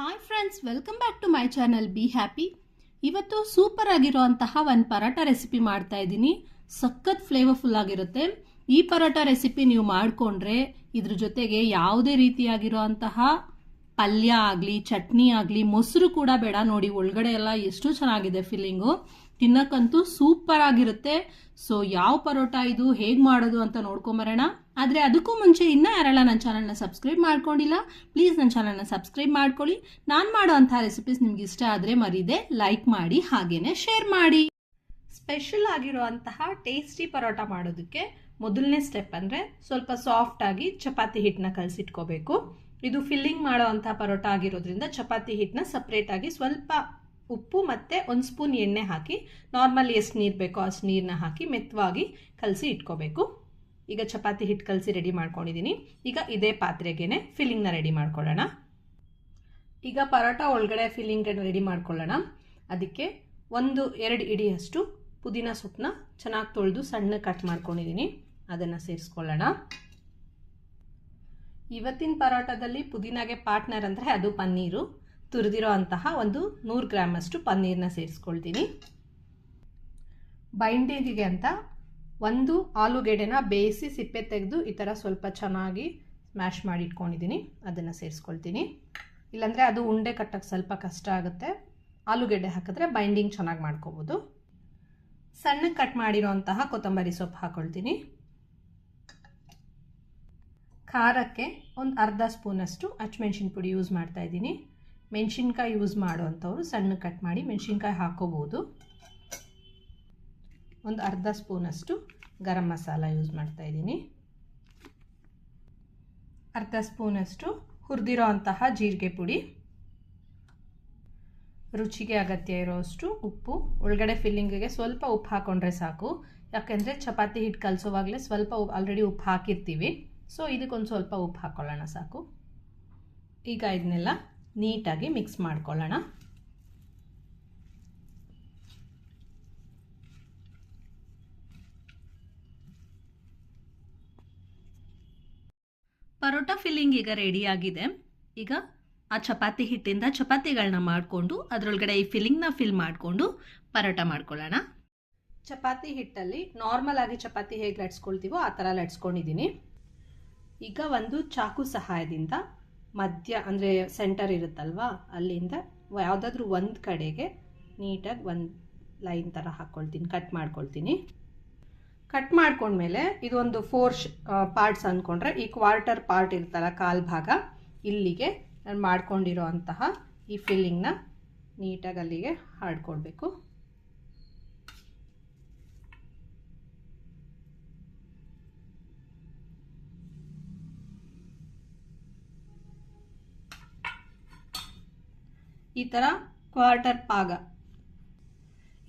Hi friends welcome back to my channel be happy ಇವತ್ತು super ಆಗಿರುವಂತಹ ಒಂದು paratha recipe ಮಾಡ್ತಾ ಇದ್ದೀನಿ. ಸಖತ್ ಫ್ಲೇವರ್ಫುಲ್ ಆಗಿರುತ್ತೆ. ಈ ಪರೋಟ ರೆಸಿಪಿ ನೀವು ಮಾಡಿಕೊಂಡ್ರೆ ಇದ್ರ ಜೊತೆಗೆ ಯಾವುದೇ ರೀತಿಯಾಗಿರುವಂತಹ ಪಲ್ಯ ಆಗಲಿ, ಚಟ್ನಿ ಆಗಲಿ, ಮೊಸರು ಕೂಡ ಬೇಡ ನೋಡಿ. ಒಳಗಡೆ ಎಲ್ಲ ಎಷ್ಟು ಚೆನ್ನಾಗಿದೆ ಫಿಲ್ಲಿಂಗು ತಿನ್ನಕ್ಕಂತೂ ಸೂಪರ್ ಆಗಿರುತ್ತೆ. ಸೊ ಯಾವ ಪರೋಟ ಇದು? ಹೇಗೆ ಮಾಡೋದು ಅಂತ ನೋಡ್ಕೊಂಬರೋಣ. ಆದರೆ ಅದಕ್ಕೂ ಮುಂಚೆ ಇನ್ನೂ ಯಾರೆಲ್ಲ ನನ್ನ ಚಾನಲ್ನ ಸಬ್ಸ್ಕ್ರೈಬ್ ಮಾಡ್ಕೊಂಡಿಲ್ಲ, ಪ್ಲೀಸ್ ನನ್ನ ಚಾನಲ್ನ ಸಬ್ಸ್ಕ್ರೈಬ್ ಮಾಡ್ಕೊಳ್ಳಿ. ನಾನು ಮಾಡೋ ರೆಸಿಪೀಸ್ ನಿಮ್ಗೆ ಇಷ್ಟ ಆದರೆ ಮರೀದೆ ಲೈಕ್ ಮಾಡಿ, ಹಾಗೇನೆ ಶೇರ್ ಮಾಡಿ. ಸ್ಪೆಷಲ್ ಆಗಿರುವಂತಹ ಟೇಸ್ಟಿ ಪರೋಟ ಮಾಡೋದಕ್ಕೆ ಮೊದಲನೇ ಸ್ಟೆಪ್ ಅಂದರೆ ಸ್ವಲ್ಪ ಸಾಫ್ಟ್ ಆಗಿ ಚಪಾತಿ ಹಿಟ್ಟನ್ನ ಕಲಸಿಟ್ಕೋಬೇಕು. ಇದು ಫಿಲ್ಲಿಂಗ್ ಮಾಡೋ ಅಂಥ ಪರೋಟ ಆಗಿರೋದ್ರಿಂದ ಚಪಾತಿ ಹಿಟ್ಟನ್ನ ಸಪ್ರೇಟ್ ಆಗಿ ಸ್ವಲ್ಪ ಉಪ್ಪು ಮತ್ತು ಒಂದು ಸ್ಪೂನ್ ಎಣ್ಣೆ ಹಾಕಿ ನಾರ್ಮಲ್ ಎಷ್ಟು ನೀರು ಬೇಕೋ ಅಷ್ಟು ನೀರನ್ನ ಹಾಕಿ ಮೆತ್ತವಾಗಿ ಕಲಸಿ ಇಟ್ಕೋಬೇಕು. ಈಗ ಚಪಾತಿ ಹಿಟ್ಟು ಕಲಸಿ ರೆಡಿ ಮಾಡ್ಕೊಂಡಿದ್ದೀನಿ ಈಗ ಇದೇ ಪಾತ್ರೆಗೇನೆ ಫಿಲ್ಲಿಂಗ್ನ ರೆಡಿ ಮಾಡ್ಕೊಳ್ಳೋಣ. ಈಗ ಪರೋಟ ಒಳಗಡೆ ಫಿಲ್ಲಿಂಗ್ ರೆಡಿ ಮಾಡ್ಕೊಳ್ಳೋಣ. ಅದಕ್ಕೆ ಒಂದು, ಎರಡು ಇಡಿಯಷ್ಟು ಪುದೀನ ಸೊಪ್ಪನ್ನ ಚೆನ್ನಾಗಿ ತೊಳೆದು ಸಣ್ಣ ಕಟ್ ಮಾಡ್ಕೊಂಡಿದ್ದೀನಿ ಅದನ್ನು ಸೇರಿಸ್ಕೊಳ್ಳೋಣ. ಇವತ್ತಿನ ಪರೋಟದಲ್ಲಿ ಪುದೀನಾಗೆ ಪಾರ್ಟ್ನರ್ ಅಂದರೆ ಅದು ಪನ್ನೀರು. ತುರಿದಿರೋ ಅಂತಹ ಒಂದು ನೂರು ಗ್ರಾಮಷ್ಟು ಪನ್ನೀರನ್ನ ಸೇರಿಸ್ಕೊಳ್ತೀನಿ. ಬೈಂಡಿಂಗಿಗೆ ಅಂತ ಒಂದು ಆಲೂಗೆಡ್ಡೆನ ಬೇಯಿಸಿ ಸಿಪ್ಪೆ ತೆಗೆದು ಈ ಥರ ಸ್ವಲ್ಪ ಚೆನ್ನಾಗಿ ಸ್ಮ್ಯಾಶ್ ಮಾಡಿ ಇಟ್ಕೊಂಡಿದ್ದೀನಿ. ಅದನ್ನು ಸೇರಿಸ್ಕೊಳ್ತೀನಿ. ಇಲ್ಲಾಂದರೆ ಅದು ಉಂಡೆ ಕಟ್ಟಕ್ಕೆ ಸ್ವಲ್ಪ ಕಷ್ಟ ಆಗುತ್ತೆ. ಆಲೂಗೆಡ್ಡೆ ಹಾಕಿದ್ರೆ ಬೈಂಡಿಂಗ್ ಚೆನ್ನಾಗಿ ಮಾಡ್ಕೋಬೋದು. ಸಣ್ಣಕ್ಕೆ ಕಟ್ ಮಾಡಿರೋ ಅಂತಹ ಕೊತ್ತಂಬರಿ ಸೊಪ್ಪು ಹಾಕ್ಕೊಳ್ತೀನಿ ಖಾರಕ್ಕೆ ಒಂದು ಅರ್ಧ ಸ್ಪೂನಷ್ಟು ಹಚ್ಮೆಣ್ಸಿನ ಪುಡಿ ಯೂಸ್ ಮಾಡ್ತಾ ಇದ್ದೀನಿ. ಮೆಣಸಿನ್ಕಾಯಿ ಯೂಸ್ ಮಾಡುವಂಥವ್ರು ಸಣ್ಣ ಕಟ್ ಮಾಡಿ ಮೆಣಸಿನ್ಕಾಯಿ ಹಾಕೋಬೋದು. ಒಂದು ಅರ್ಧ ಸ್ಪೂನಷ್ಟು ಗರಂ ಮಸಾಲ ಯೂಸ್ ಮಾಡ್ತಾ ಇದ್ದೀನಿ. ಅರ್ಧ ಸ್ಪೂನಷ್ಟು ಹುರಿದಿರೋ ಅಂತಹ ಜೀರಿಗೆ ಪುಡಿ. ರುಚಿಗೆ ಅಗತ್ಯ ಇರೋಷ್ಟು ಉಪ್ಪು. ಒಳಗಡೆ ಫಿಲ್ಲಿಂಗಿಗೆ ಸ್ವಲ್ಪ ಉಪ್ಪು ಹಾಕ್ಕೊಂಡ್ರೆ ಸಾಕು. ಯಾಕೆಂದರೆ ಚಪಾತಿ ಹಿಟ್ಟು ಕಲಸೋವಾಗಲೇ ಸ್ವಲ್ಪ ಆಲ್ರೆಡಿ ಉಪ್ಪು ಹಾಕಿರ್ತೀವಿ. ಸೊ ಇದಕ್ಕೊಂದು ಸ್ವಲ್ಪ ಉಪ್ಪು ಹಾಕ್ಕೊಳ್ಳೋಣ ಸಾಕು. ಈಗ ಇದನ್ನೆಲ್ಲ ನೀಟಾಗಿ ಮಿಕ್ಸ್ ಮಾಡ್ಕೊಳ್ಳೋಣ. ಪರೋಟ ಫಿಲ್ಲಿಂಗ್ ಈಗ ರೆಡಿಯಾಗಿದೆ ಈಗ ಆ ಚಪಾತಿ ಹಿಟ್ಟಿಂದ ಚಪಾತಿಗಳನ್ನ ಮಾಡಿಕೊಂಡು ಅದರೊಳಗಡೆ ಈ ಫಿಲ್ಲಿಂಗ್ನ ಫಿಲ್ ಮಾಡಿಕೊಂಡು ಪರೋಟ ಮಾಡ್ಕೊಳ್ಳೋಣ. ಚಪಾತಿ ಹಿಟ್ಟಲ್ಲಿ ನಾರ್ಮಲ್ ಆಗಿ ಚಪಾತಿ ಹೇಗೆ ಲಟ್ಸ್ಕೊಳ್ತೀವೋ ಆ ಥರ ಲಟ್ಸ್ಕೊಂಡಿದ್ದೀನಿ. ಈಗ ಒಂದು ಚಾಕು ಸಹಾಯದಿಂದ ಮಧ್ಯ, ಅಂದರೆ ಸೆಂಟರ್ ಇರುತ್ತಲ್ವಾ, ಅಲ್ಲಿಂದ ಯಾವುದಾದ್ರೂ ಒಂದು ಕಡೆಗೆ ನೀಟಾಗಿ ಒಂದು ಲೈನ್ ಥರ ಹಾಕ್ಕೊಳ್ತೀನಿ ಕಟ್ ಮಾಡ್ಕೊಳ್ತೀನಿ. ಕಟ್ ಮಾಡ್ಕೊಂಡ್ಮೇಲೆ ಇದೊಂದು ಫೋರ್ ಪಾರ್ಟ್ಸ್ ಅಂದ್ಕೊಂಡ್ರೆ ಈ ಕ್ವಾರ್ಟರ್ ಪಾರ್ಟ್ ಇರ್ತಲ್ಲ ಕಾಲು ಭಾಗ, ಇಲ್ಲಿಗೆ ನಾನು ಮಾಡ್ಕೊಂಡಿರೋ ಅಂತಹ ಈ ಫಿಲ್ಲಿಂಗ್ನ ನೀಟಾಗಿ ಅಲ್ಲಿಗೆ ಹಾಡ್ಕೊಳ್ಬೇಕು ಈ ಥರ ಕ್ವಾರ್ಟರ್ ಭಾಗ.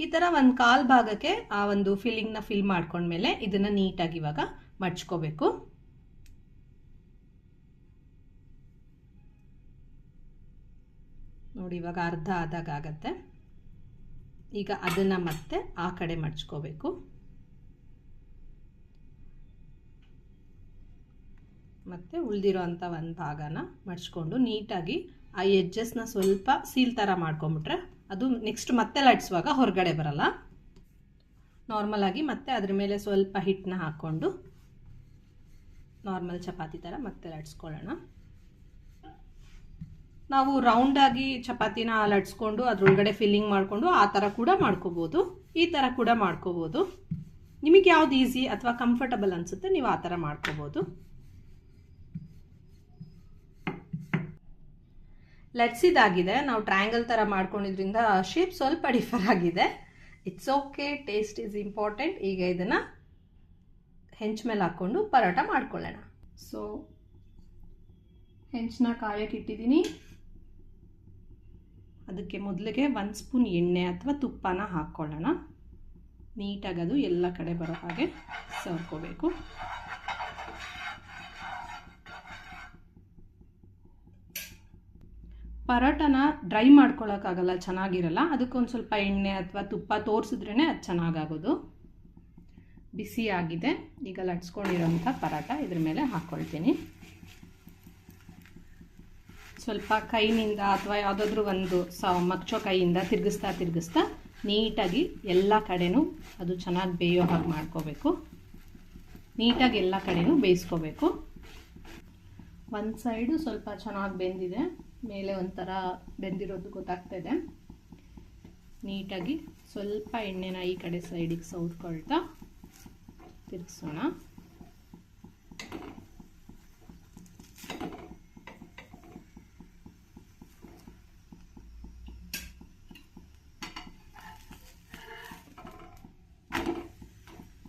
ಈ ಥರ ಒಂದು ಕಾಲು ಭಾಗಕ್ಕೆ ಆ ಒಂದು ಫಿಲ್ಲಿಂಗ್ನ ಫಿಲ್ ಮಾಡ್ಕೊಂಡ್ಮೇಲೆ ಇದನ್ನು ನೀಟಾಗಿ ಇವಾಗ ಮಡ್ಚ್ಕೋಬೇಕು. ನೋಡಿ ಇವಾಗ ಅರ್ಧ ಆದಾಗ ಆಗತ್ತೆ. ಈಗ ಅದನ್ನು ಮತ್ತೆ ಆ ಕಡೆ ಮಡ್ಚ್ಕೋಬೇಕು. ಮತ್ತೆ ಉಳಿದಿರೋ ಅಂಥ ಒಂದು ಭಾಗನ ಮಡ್ಚ್ಕೊಂಡು ನೀಟಾಗಿ ಆ ಎಡ್ಜಸ್ನ ಸ್ವಲ್ಪ ಸೀಲ್ ಥರ ಮಾಡ್ಕೊಂಬಿಟ್ರೆ ಅದು ನೆಕ್ಸ್ಟ್ ಮತ್ತೆ ಲಟ್ಸುವಾಗ ಹೊರಗಡೆ ಬರಲ್ಲ. ನಾರ್ಮಲಾಗಿ ಮತ್ತೆ ಅದ್ರ ಮೇಲೆ ಸ್ವಲ್ಪ ಹಿಟ್ಟನ್ನ ಹಾಕ್ಕೊಂಡು ನಾರ್ಮಲ್ ಚಪಾತಿ ಥರ ಮತ್ತೆ ಲಟ್ಸ್ಕೊಳ್ಳೋಣ ನಾವು ರೌಂಡಾಗಿ ಚಪಾತಿನ ಲಟ್ಸ್ಕೊಂಡು ಅದರೊಳಗಡೆ ಫಿಲ್ಲಿಂಗ್ ಮಾಡಿಕೊಂಡು ಆ ಥರ ಕೂಡ ಮಾಡ್ಕೋಬೋದು. ಈ ಥರ ಕೂಡ ಮಾಡ್ಕೋಬೋದು. ನಿಮಗೆ ಯಾವ್ದು ಈಸಿ ಅಥವಾ ಕಂಫರ್ಟಬಲ್ ಅನಿಸುತ್ತೆ ನೀವು ಆ ಥರ ಮಾಡ್ಕೋಬೋದು. ಲಟ್ಸಿದಾಗಿದೆ ನಾವು ಟ್ರಯಾಂಗಲ್ ಥರ ಮಾಡ್ಕೊಂಡಿದ್ರಿಂದ ಶೇಪ್ ಸ್ವಲ್ಪ ಡಿಫರ್ ಆಗಿದೆ. It's okay taste is important ಈಗ ಇದನ್ನು ಹೆಂಚ್ ಮೇಲೆ ಹಾಕ್ಕೊಂಡು ಪರೋಟ ಮಾಡ್ಕೊಳ್ಳೋಣ. ಸೊ ಹೆಂಚನ್ನ ಕಾಯಕ್ಕೆ ಇಟ್ಟಿದ್ದೀನಿ. ಅದಕ್ಕೆ ಮೊದಲಿಗೆ ಒಂದು ಸ್ಪೂನ್ ಎಣ್ಣೆ ಅಥವಾ ತುಪ್ಪನ ಹಾಕ್ಕೊಳ್ಳೋಣ. ನೀಟಾಗಿ ಅದು ಎಲ್ಲ ಕಡೆ ಬರೋ ಹಾಗೆ ಸರ್ಕೋಬೇಕು ಪರೋಟನ ಡ್ರೈ ಮಾಡ್ಕೊಳ್ಳೋಕ್ಕಾಗಲ್ಲ ಚೆನ್ನಾಗಿರಲ್ಲ. ಅದಕ್ಕೊಂದು ಸ್ವಲ್ಪ ಎಣ್ಣೆ ಅಥವಾ ತುಪ್ಪ ತೋರಿಸಿದ್ರೇ ಅದು ಚೆನ್ನಾಗಾಗೋದು. ಬಿಸಿ ಆಗಿದೆ. ಈಗ ಲಟ್ಸ್ಕೊಂಡಿರೋಂಥ ಪರೋಟ ಇದ್ರ ಮೇಲೆ ಹಾಕ್ಕೊಳ್ತೀನಿ ಸ್ವಲ್ಪ ಕೈನಿಂದ ಅಥವಾ ಯಾವುದಾದ್ರೂ ಒಂದು ಸ ಮಗ್ಚೋ ಕೈಯಿಂದ ತಿರುಗಿಸ್ತಾ ತಿರುಗಿಸ್ತಾ ನೀಟಾಗಿ ಎಲ್ಲ ಕಡೆನೂ ಅದು ಚೆನ್ನಾಗಿ ಬೇಯೋ ಹಾಗೆ ಮಾಡ್ಕೋಬೇಕು. ನೀಟಾಗಿ ಎಲ್ಲ ಕಡೆನೂ ಬೇಯಿಸ್ಕೋಬೇಕು. ಒಂದು ಸೈಡು ಸ್ವಲ್ಪ ಚೆನ್ನಾಗಿ ಬೆಂದಿದೆ. ಮೇಲೆ ಒಂಥರ ಬೆಂದಿರೋದು ಗೊತ್ತಾಗ್ತಾ ಇದೆ. ನೀಟಾಗಿ ಸ್ವಲ್ಪ ಎಣ್ಣೆನ ಈ ಕಡೆ ಸೈಡಿಗೆ ಸೌದ್ಕೊಳ್ತಾ ತಿರುಗಿಸೋಣ.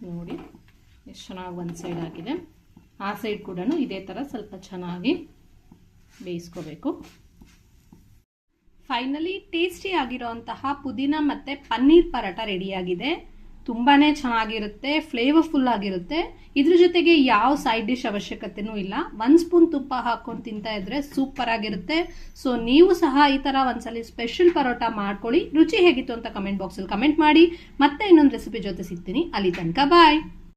ನೋಡಿ, ಎಷ್ಟು ಚೆನ್ನಾಗಿ ಒಂದು ಸೈಡ್ ಆಗಿದೆ. ಆ ಸೈಡ್ ಕೂಡ ಇದೇ ಥರ ಸ್ವಲ್ಪ ಚೆನ್ನಾಗಿ ಬೇಯಿಸ್ಕೋಬೇಕು. ಫೈನಲಿ ಟೇಸ್ಟಿ ಆಗಿರೋಂತಹ ಪುದೀನ ಮತ್ತು ಪನ್ನೀರ್ ಪರಾಟ ರೆಡಿಯಾಗಿದೆ. ತುಂಬಾ ಚೆನ್ನಾಗಿರುತ್ತೆ ಫ್ಲೇವರ್ಫುಲ್ ಆಗಿರುತ್ತೆ. ಇದ್ರ ಜೊತೆಗೆ ಯಾವ ಸೈಡ್ ಡಿಶ್ ಅವಶ್ಯಕತೆನೂ ಇಲ್ಲ. ಒಂದು ಸ್ಪೂನ್ ತುಪ್ಪ ಹಾಕೊಂಡು ತಿಂತಾ ಇದ್ರೆ ಸೂಪರ್ ಆಗಿರುತ್ತೆ. ಸೊ ನೀವು ಸಹ ಈ ಥರ ಒಂದ್ಸಲಿ ಸ್ಪೆಷಲ್ ಪರೋಟ ಮಾಡ್ಕೊಳ್ಳಿ. ರುಚಿ ಹೇಗಿತ್ತು ಅಂತ ಕಮೆಂಟ್ ಬಾಕ್ಸಲ್ಲಿ ಕಮೆಂಟ್ ಮಾಡಿ. ಮತ್ತೆ ಇನ್ನೊಂದು ರೆಸಿಪಿ ಜೊತೆ ಸಿಗ್ತೀನಿ. ಅಲ್ಲಿ ತನಕ ಬಾಯ್